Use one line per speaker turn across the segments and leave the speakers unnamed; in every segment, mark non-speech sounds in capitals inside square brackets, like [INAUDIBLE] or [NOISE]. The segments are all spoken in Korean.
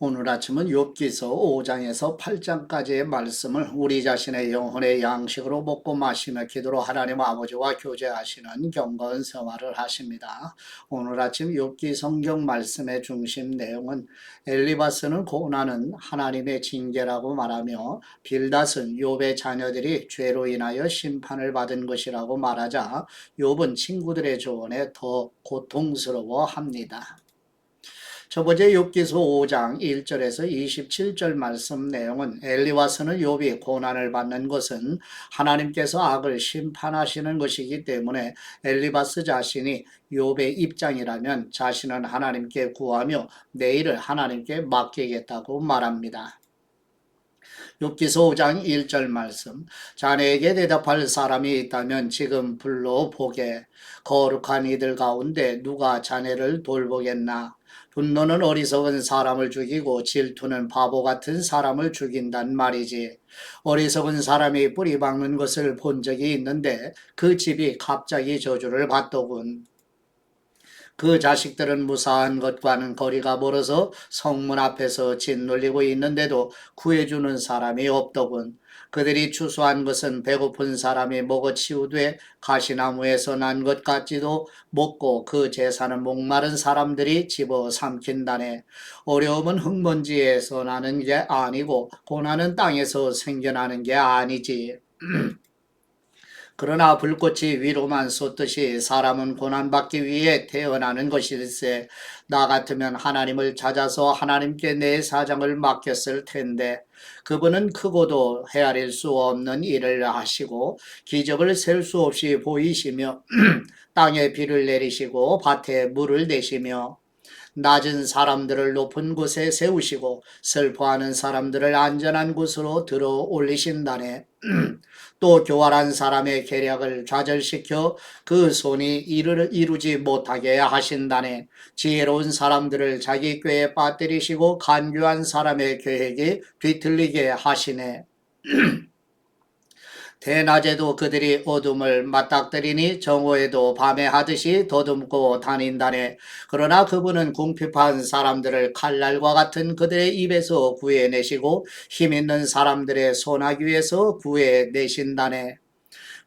오늘 아침은 욥기서 5장에서 8장까지의 말씀을 우리 자신의 영혼의 양식으로 먹고 마시며 기도로 하나님 아버지와 교제하시는 경건 생활을 하십니다. 오늘 아침 욥기 성경 말씀의 중심 내용은 엘리바스는 고난은 하나님의 징계라고 말하며 빌닷은 욥의 자녀들이 죄로 인하여 심판을 받은 것이라고 말하자 욥은 친구들의 조언에 더 고통스러워합니다. 첫 번째 욥기서 5장 1절에서 27절 말씀 내용은 엘리와스는 욥이 고난을 받는 것은 하나님께서 악을 심판하시는 것이기 때문에 엘리바스 자신이 욥의 입장이라면 자신은 하나님께 구하며 내일을 하나님께 맡기겠다고 말합니다. 욥기서 5장 1절 말씀 자네에게 대답할 사람이 있다면 지금 불러 보게 거룩한 이들 가운데 누가 자네를 돌보겠나 분노는 어리석은 사람을 죽이고 질투는 바보 같은 사람을 죽인단 말이지. 어리석은 사람이 뿌리 박는 것을 본 적이 있는데 그 집이 갑자기 저주를 받더군. 그 자식들은 무사한 것과는 거리가 멀어서 성문 앞에서 짓눌리고 있는데도 구해주는 사람이 없더군. 그들이 추수한 것은 배고픈 사람이 먹어 치우되 가시나무에서 난 것 같지도 먹고 그 재산은 목마른 사람들이 집어 삼킨다네. 어려움은 흙먼지에서 나는 게 아니고 고난은 땅에서 생겨나는 게 아니지. [CLEARS THROAT] 그러나 불꽃이 위로만 솟듯이 사람은 고난받기 위해 태어나는 것일세. 나 같으면 하나님을 찾아서 하나님께 내 사장을 맡겼을 텐데 그분은 크고도 헤아릴 수 없는 일을 하시고 기적을 셀 수 없이 보이시며 [CLEARS THROAT] 땅에 비를 내리시고 밭에 물을 내시며 낮은 사람들을 높은 곳에 세우시고 슬퍼하는 사람들을 안전한 곳으로 들어 올리신다네. [CLEARS THROAT] 또 교활한 사람의 계략을 좌절시켜 그 손이 이루, 이루지 못하게 하신다네. 지혜로운 사람들을 자기 꾀에 빠뜨리시고 간교한 사람의 계획이 뒤틀리게 하시네. [CLEARS THROAT] 대낮에도 그들이 어둠을 맞닥뜨리니 정오에도 밤에 하듯이 더듬고 다닌다네. 그러나 그분은 궁핍한 사람들을 칼날과 같은 그들의 입에서 구해내시고 힘 있는 사람들의 손아귀 위에서 구해내신다네.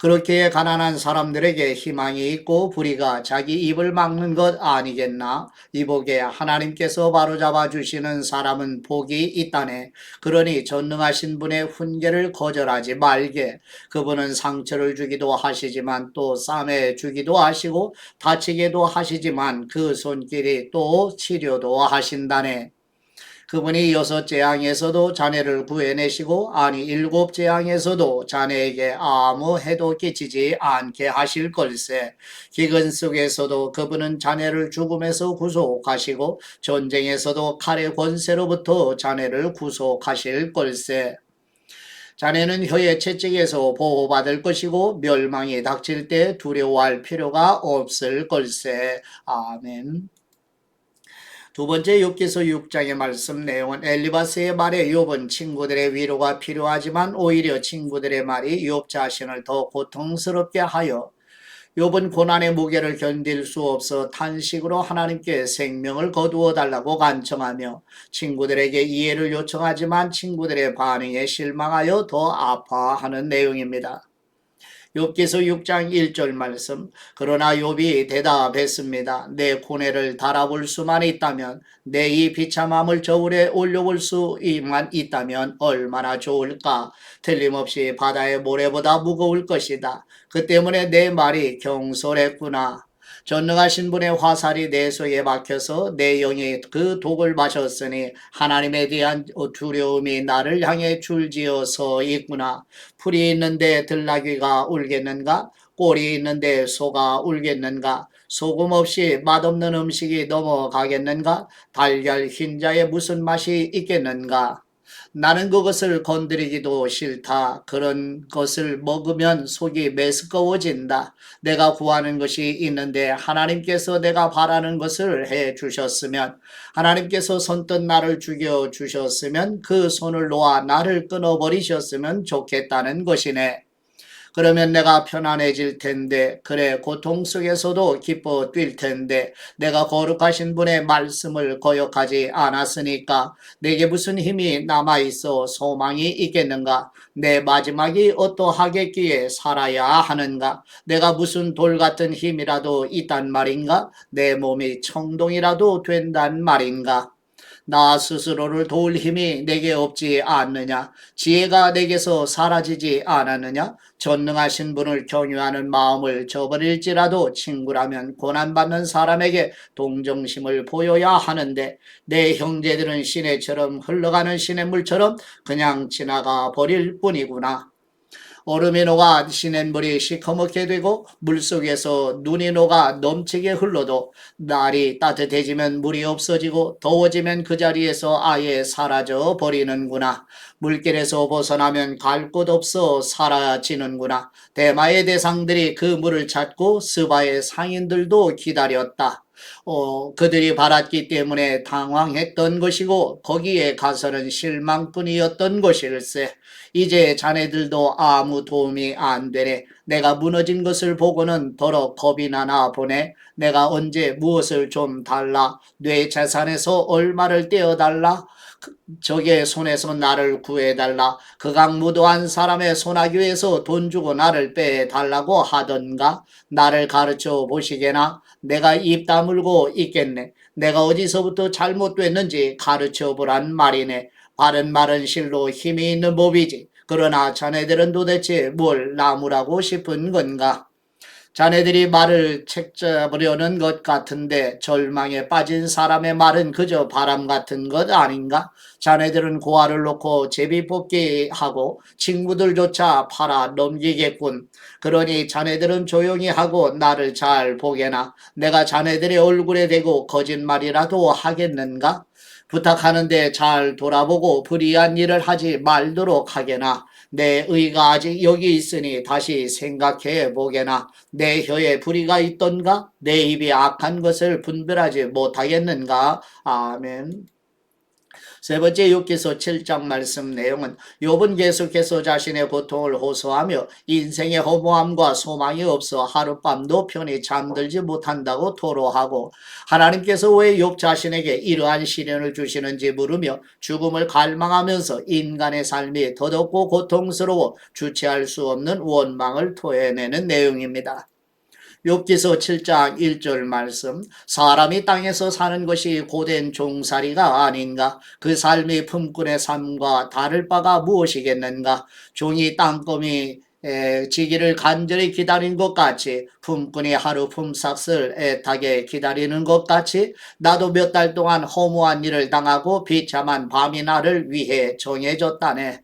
그렇게 가난한 사람들에게 희망이 있고 불의가 자기 입을 막는 것 아니겠나? 이복에 하나님께서 바로잡아 주시는 사람은 복이 있다네. 그러니 전능하신 분의 훈계를 거절하지 말게. 그분은 상처를 주기도 하시지만 또 쌈에 주기도 하시고 다치게도 하시지만 그 손길이 또 치료도 하신다네. 그분이 여섯 재앙에서도 자네를 구해내시고 아니 일곱 재앙에서도 자네에게 아무 해도 끼치지 않게 하실 걸세. 기근 속에서도 그분은 자네를 죽음에서 구속하시고 전쟁에서도 칼의 권세로부터 자네를 구속하실 걸세. 자네는 혀의 채찍에서 보호받을 것이고 멸망이 닥칠 때 두려워할 필요가 없을 걸세. 아멘. 두 번째 욥기서 6장의 말씀 내용은 엘리바스의 말에 욥은 친구들의 위로가 필요하지만 오히려 친구들의 말이 욥 자신을 더 고통스럽게 하여 욥은 고난의 무게를 견딜 수 없어 탄식으로 하나님께 생명을 거두어 달라고 간청하며 친구들에게 이해를 요청하지만 친구들의 반응에 실망하여 더 아파하는 내용입니다. 욥기서 6장 1절 말씀 그러나 욥이 대답했습니다. 내 고뇌를 달아볼 수만 있다면 내 이 비참함을 저울에 올려볼 수만 있다면 얼마나 좋을까 틀림없이 바다의 모래보다 무거울 것이다. 그 때문에 내 말이 경솔했구나. 전능하신 분의 화살이 내 속에 박혀서 내 영이 그 독을 마셨으니 하나님에 대한 두려움이 나를 향해 줄지어 서 있구나. 풀이 있는데 들나귀가 울겠는가? 꼴이 있는데 소가 울겠는가? 소금 없이 맛없는 음식이 넘어가겠는가? 달걀 흰자에 무슨 맛이 있겠는가? 나는 그것을 건드리기도 싫다. 그런 것을 먹으면 속이 메스꺼워진다. 내가 구하는 것이 있는데 하나님께서 내가 바라는 것을 해 주셨으면 하나님께서 선뜻 나를 죽여 주셨으면 그 손을 놓아 나를 끊어 버리셨으면 좋겠다는 것이네. 그러면 내가 편안해질 텐데 그래 고통 속에서도 기뻐 뛸 텐데 내가 거룩하신 분의 말씀을 거역하지 않았으니까 내게 무슨 힘이 남아 있어 소망이 있겠는가? 내 마지막이 어떠하겠기에 살아야 하는가? 내가 무슨 돌 같은 힘이라도 있단 말인가? 내 몸이 청동이라도 된단 말인가 나 스스로를 도울 힘이 내게 없지 않느냐? 지혜가 내게서 사라지지 않았느냐? 전능하신 분을 경유하는 마음을 저버릴지라도 친구라면 고난받는 사람에게 동정심을 보여야 하는데 내 형제들은 시내처럼 흘러가는 시냇물처럼 그냥 지나가 버릴 뿐이구나. 얼음이 녹아 시냇물이 시커멓게 되고 물속에서 눈이 녹아 넘치게 흘러도 날이 따뜻해지면 물이 없어지고 더워지면 그 자리에서 아예 사라져 버리는구나. 물길에서 벗어나면 갈 곳 없어 사라지는구나. 대마의 대상들이 그 물을 찾고 스바의 상인들도 기다렸다. 어, 그들이 바랐기 때문에 당황했던 것이고 거기에 가서는 실망뿐이었던 것일세. 이제 자네들도 아무 도움이 안 되네. 내가 무너진 것을 보고는 더러 겁이 나나 보네. 내가 언제 무엇을 좀 달라? 뇌 재산에서 얼마를 떼어달라? 그- 적의 손에서 나를 구해달라. 극악무도한 사람의 손아귀에서 돈 주고 나를 빼달라고 하던가? 나를 가르쳐 보시게나? 내가 입 다물고 있겠네. 내가 어디서부터 잘못됐는지 가르쳐 보란 말이네. 바른 말은 실로 힘이 있는 법이지. 그러나 자네들은 도대체 뭘 나무라고 싶은 건가? 자네들이 말을 책잡으려는 것 같은데 절망에 빠진 사람의 말은 그저 바람 같은 것 아닌가? 자네들은 고아를 놓고 제비 뽑기 하고 친구들조차 팔아 넘기겠군. 그러니 자네들은 조용히 하고 나를 잘 보게나. 내가 자네들의 얼굴에 대고 거짓말이라도 하겠는가? 부탁하는데 잘 돌아보고 불의한 일을 하지 말도록 하게나. 내 의가 아직 여기 있으니 다시 생각해 보게나. 내 혀에 불의가 있던가? 내 입이 악한 것을 분별하지 못하겠는가? 아멘. 세 번째 욥기서 7장 말씀 내용은 욥은 계속해서 자신의 고통을 호소하며 인생의 허무함과 소망이 없어 하룻밤도 편히 잠들지 못한다고 토로하고 하나님께서 왜 욥 자신에게 이러한 시련을 주시는지 물으며 죽음을 갈망하면서 인간의 삶이 더덥고 고통스러워 주체할 수 없는 원망을 토해내는 내용입니다. 욥기서 7장 1절 말씀 사람이 땅에서 사는 것이 고된 종살이가 아닌가 그 삶이 품꾼의 삶과 다를 바가 무엇이겠는가 종이 땅거미 에, 지기를 간절히 기다린 것 같이 품꾼이 하루 품삯을 애타게 기다리는 것 같이 나도 몇 달 동안 허무한 일을 당하고 비참한 밤이 나를 위해 정해졌다네.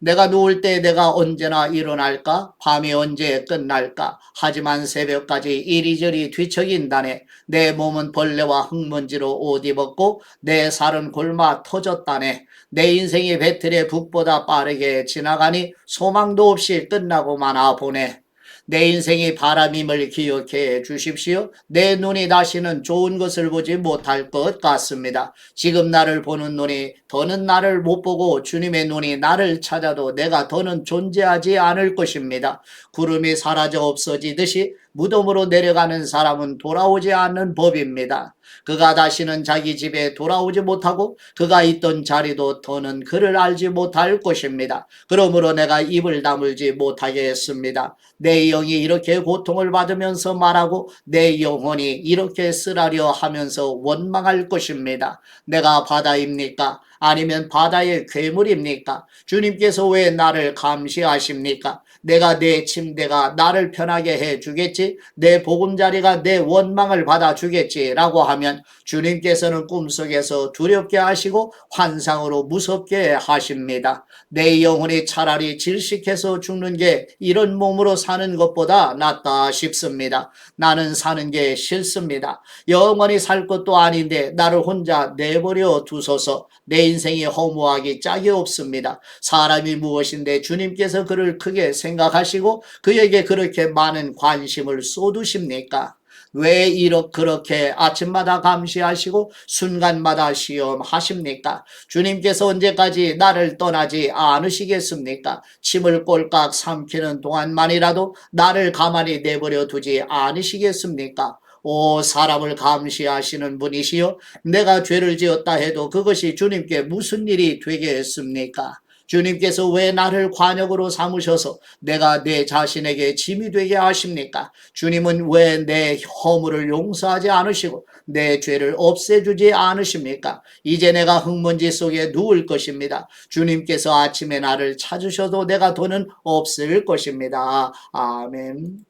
내가 누울 때 내가 언제나 일어날까? 밤이 언제 끝날까? 하지만 새벽까지 이리저리 뒤척인다네. 내 몸은 벌레와 흙먼지로 옷 입었고 내 살은 굶어 터졌다네. 내 인생이 배틀의 북보다 빠르게 지나가니 소망도 없이 끝나고 마나 보네. 내 인생이 바람임을 기억해 주십시오. 내 눈이 다시는 좋은 것을 보지 못할 것 같습니다. 지금 나를 보는 눈이 더는 나를 못 보고 주님의 눈이 나를 찾아도 내가 더는 존재하지 않을 것입니다. 구름이 사라져 없어지듯이 무덤으로 내려가는 사람은 돌아오지 않는 법입니다. 그가 다시는 자기 집에 돌아오지 못하고 그가 있던 자리도 더는 그를 알지 못할 것입니다. 그러므로 내가 입을 다물지 못하겠습니다. 내 영이 이렇게 고통을 받으면서 말하고 내 영혼이 이렇게 쓰라려 하면서 원망할 것입니다. 내가 바다입니까? 아니면 바다의 괴물입니까? 주님께서 왜 나를 감시하십니까? 내가 내 침대가 나를 편하게 해 주겠지? 내 보금자리가 내 원망을 받아 주겠지? 라고 하면 주님께서는 꿈속에서 두렵게 하시고 환상으로 무섭게 하십니다. 내 영혼이 차라리 질식해서 죽는 게 이런 몸으로 사는 것보다 낫다 싶습니다. 나는 사는 게 싫습니다. 영원히 살 것도 아닌데 나를 혼자 내버려 두소서 내 인생이 허무하기 짝이 없습니다. 사람이 무엇인데 주님께서 그를 크게 생각하시고 그에게 그렇게 많은 관심을 쏟으십니까? 왜 이렇게 그렇게 아침마다 감시하시고 순간마다 시험하십니까? 주님께서 언제까지 나를 떠나지 않으시겠습니까? 침을 꼴깍 삼키는 동안만이라도 나를 가만히 내버려 두지 않으시겠습니까? 오 사람을 감시하시는 분이시여 내가 죄를 지었다 해도 그것이 주님께 무슨 일이 되겠습니까? 주님께서 왜 나를 관역으로 삼으셔서 내가 내 자신에게 짐이 되게 하십니까? 주님은 왜 내 허물을 용서하지 않으시고 내 죄를 없애주지 않으십니까? 이제 내가 흙먼지 속에 누울 것입니다. 주님께서 아침에 나를 찾으셔도 내가 더는 없을 것입니다. 아멘.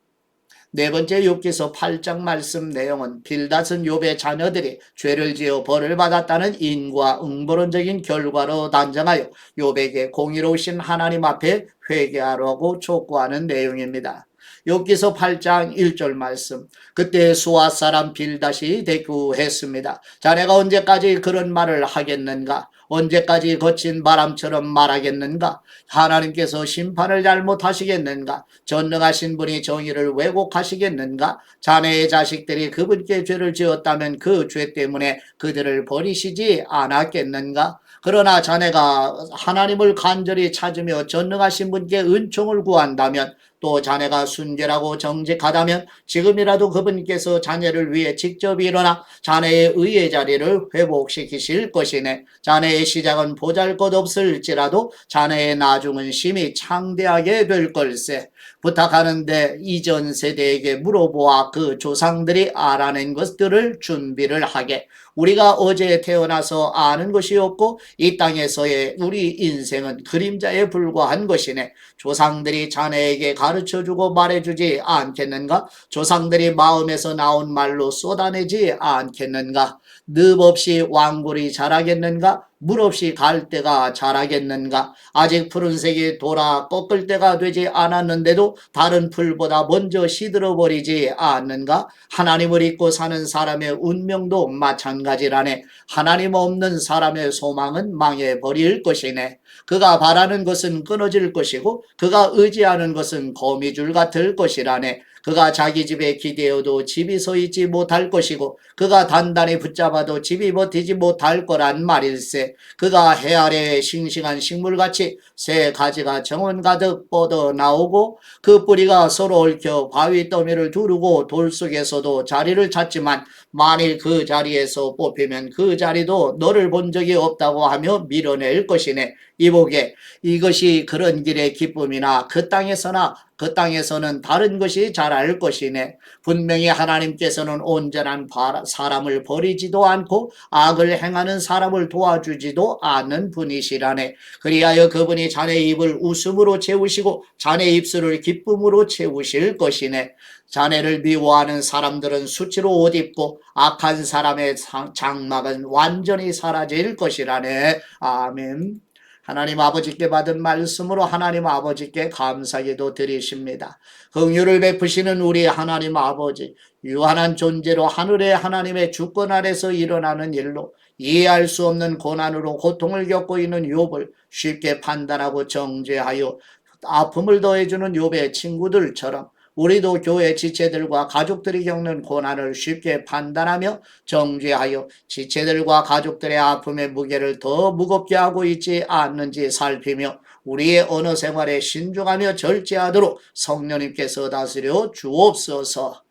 네 번째 욥기서 8장 말씀 내용은 빌닷은 욥의 자녀들이 죄를 지어 벌을 받았다는 인과 응보론적인 결과로 단정하여 욥에게 공의로우신 하나님 앞에 회개하라고 촉구하는 내용입니다. 욥기서 8장 1절 말씀. 그때 수아 사람 빌닷이 대꾸했습니다. 자네가 언제까지 그런 말을 하겠는가? 언제까지 거친 바람처럼 말하겠는가? 하나님께서 심판을 잘못하시겠는가? 전능하신 분이 정의를 왜곡하시겠는가? 자네의 자식들이 그분께 죄를 지었다면 그 죄 때문에 그들을 버리시지 않았겠는가? 그러나 자네가 하나님을 간절히 찾으며 전능하신 분께 은총을 구한다면 또 자네가 순결하고 정직하다면 지금이라도 그분께서 자녀를 위해 직접 일어나 자네의 의의 자리를 회복시키실 것이네. 자네의 시작은 보잘것없을지라도 자네의 나중은 심히 창대하게 될 걸세. 부탁하는데 이전 세대에게 물어보아 그 조상들이 알아낸 것들을 준비를 하게. 우리가 어제 태어나서 아는 것이 없고 이 땅에서의 우리 인생은 그림자에 불과한 것이네. 조상들이 자네에게 가르쳐 주고 말해주지 않겠는가? 조상들이 마음에서 나온 말로 쏟아내지 않겠는가? 늪 없이 왕골이 자라겠는가? 물 없이 갈 때가 자라겠는가? 아직 푸른색이 돌아 꺾을 때가 되지 않았는데도 다른 풀보다 먼저 시들어 버리지 않는가? 하나님을 잊고 사는 사람의 운명도 마찬가지라네. 하나님 없는 사람의 소망은 망해 버릴 것이네. 그가 바라는 것은 끊어질 것이고 그가 의지하는 것은 거미줄 같을 것이라네. 그가 자기 집에 기대어도 집이 서 있지 못할 것이고 그가 단단히 붙잡아도 집이 버티지 못할 거란 말일세. 그가 해 아래에 싱싱한 식물같이 새 가지가 정원 가득 뻗어 나오고 그 뿌리가 서로 얽혀 바위 더미를 두르고 돌 속에서도 자리를 찾지만 만일 그 자리에서 뽑히면 그 자리도 너를 본 적이 없다고 하며 밀어낼 것이네. 이보게 이것이 그런 길의 기쁨이나 그 땅에서나 그 땅에서는 다른 것이 자랄 것이네. 분명히 하나님께서는 온전한 사람을 버리지도 않고 악을 행하는 사람을 도와주지도 않는 분이시라네. 그리하여 그분이 자네 입을 웃음으로 채우시고 자네 입술을 기쁨으로 채우실 것이네. 자네를 미워하는 사람들은 수치로 옷 입고 악한 사람의 장막은 완전히 사라질 것이라네. 아멘. 하나님 아버지께 받은 말씀으로 하나님 아버지께 감사기도 드리십니다. 긍휼을 베푸시는 우리 하나님 아버지, 유한한 존재로 하늘의 하나님의 주권 아래서 일어나는 일로 이해할 수 없는 고난으로 고통을 겪고 있는 욥을 쉽게 판단하고 정죄하여 아픔을 더해주는 욥의 친구들처럼 우리도 교회 지체들과 가족들이 겪는 고난을 쉽게 판단하며 정죄하여 지체들과 가족들의 아픔의 무게를 더 무겁게 하고 있지 않는지 살피며 우리의 언어 생활에 신중하며 절제하도록 성령님께서 다스려 주옵소서.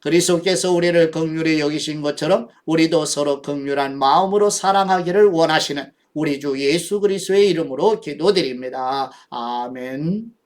그리스도께서 우리를 극률히 여기신 것처럼 우리도 서로 극률한 마음으로 사랑하기를 원하시는 우리 주 예수 그리스도의 이름으로 기도드립니다. 아멘.